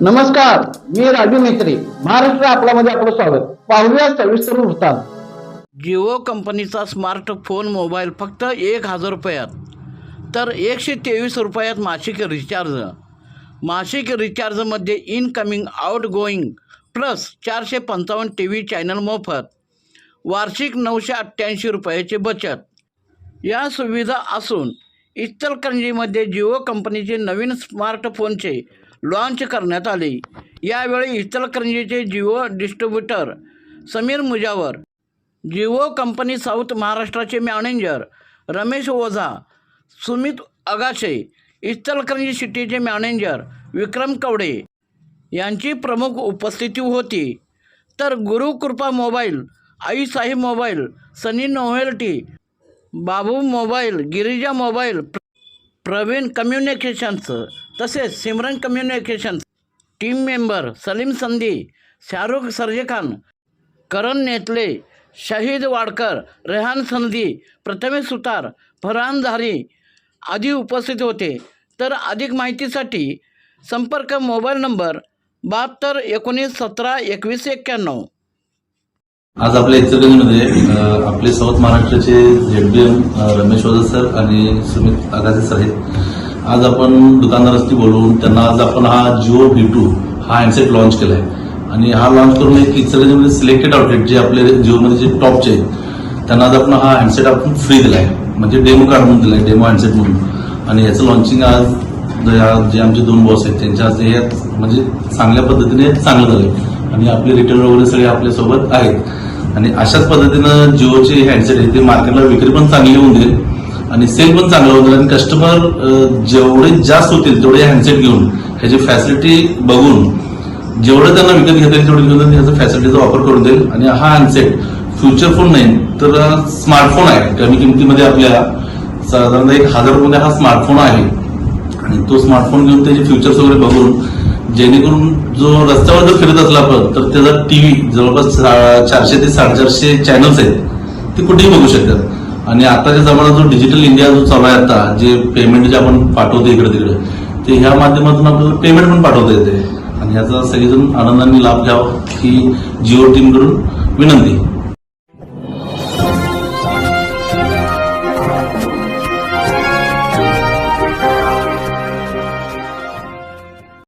नमस्कार मी राजू मेत्री महाराष्ट्र आपल्यामध्ये आपलं स्वागत. पाहूया सविस्तर वृत्तांत. जिओ कंपनीचा स्मार्टफोन मोबाईल फक्त एक हजार रुपयात. तर एकशे तेवीस रुपयात मासिक रिचार्ज. मासिक रिचार्जमध्ये इनकमिंग आउट गोईंग प्लस चारशे पंचावन्न टी व्ही चॅनल मोफत. वार्षिक नऊशे अठ्ठ्याऐंशी रुपयाची बचत. या सुविधा असून इचलकरंजीमध्ये जिओ कंपनीचे नवीन स्मार्टफोनचे लॉन्च करण्यात आले. यावेळी इचलकरंजीचे Jio distributor Sameer Mujawar Jio company south महाराष्ट्राचे मॅनेजर रमेश ओझा सुमित अगाशे इचलकरंजी सिटीचे मॅनेजर विक्रम कवडे यांची प्रमुख उपस्थिती होती. तर Gurukrupa mobile Aaisaheb mobile Sunny novelty Babu mobile Girija mobile Pravin communications तसेच Simran communication team member Salim Sandhi Shahrukh Sarjekhan करण नेतले शहीद वाडकर रेहान संधी प्रथमेश सुतार फरहान झारी आदी उपस्थित होते. तर अधिक माहितीसाठी संपर्क मोबाईल नंबर बहात्तर एकोणीस सतरा एकवीस एक्क्याण्णव. आज आपल्या इचलकरंजीमध्ये आपले साऊथ महाराष्ट्राचे झेडबीएम रमेश ओझा सर आणि सुमित आगासे सर आहेत. आज आपण दुकानदाराशी बोलवून त्यांना आज आपण हा जिओ बी टू हा हँडसेट लॉन्च केलाय. आणि हा लॉन्च करून एक इचलकरंजीमध्ये सिलेक्टेड आउटलेट जे आपले जिओमध्ये जे टॉपचे आहेत त्यांना आज आपण हा हँडसेट आपण फ्री दिलाय. म्हणजे डेमो कार्ड म्हणून दिलाय डेमो हँडसेट म्हणून. आणि याचं लॉन्चिंग आज जे जे आमचे दोन बॉस आहेत त्यांच्या हस्ते हे म्हणजे चांगल्या पद्धतीने चांगलं झालंय. आणि आपले रिटेलर वगैरे सगळे आपल्यासोबत आहेत. आणि अशाच पद्धतीनं जिओचे हँडसेट आहे ते मार्केटला विक्री पण चांगली होऊन देईल. आणि सेल पण चांगलं होईल आणि कस्टमर जेवढे जास्त होतील तेवढे हँडसेट घेऊन ह्याची फॅसिलिटी बघून जेवढं त्यांना विकत घेता येईल तेवढं घेऊन ह्याचा फॅसिलिटीचा वापर करून देईल. आणि हा हँडसेट फ्युचर फोन नाही तर स्मार्टफोन आहे. कमी किमतीमध्ये आपल्या साधारणतः एक हजार रुपये हा स्मार्टफोन आहे. आणि तो स्मार्टफोन घेऊन त्याचे फ्युचर्स वगैरे बघून जेणेकरून जो रस्त्यावर जर फिरत असला आपण तर त्याचा टीव्ही जवळपास चारशे ते साडेचारशे चॅनल्स आहेत ते कुठेही बघू शकतात. आणि आताच्या जमान्यात जो डिजिटल इंडिया जो चालू आहे आता जे पेमेंट जे आपण पाठवतो इकडे तिकडे ते ह्या माध्यमातून आपल्याला पेमेंट पण पाठवता येते. आणि याचा सगळेजण आनंदाने लाभ घ्यावा ही जिओ टीमकडून विनंती.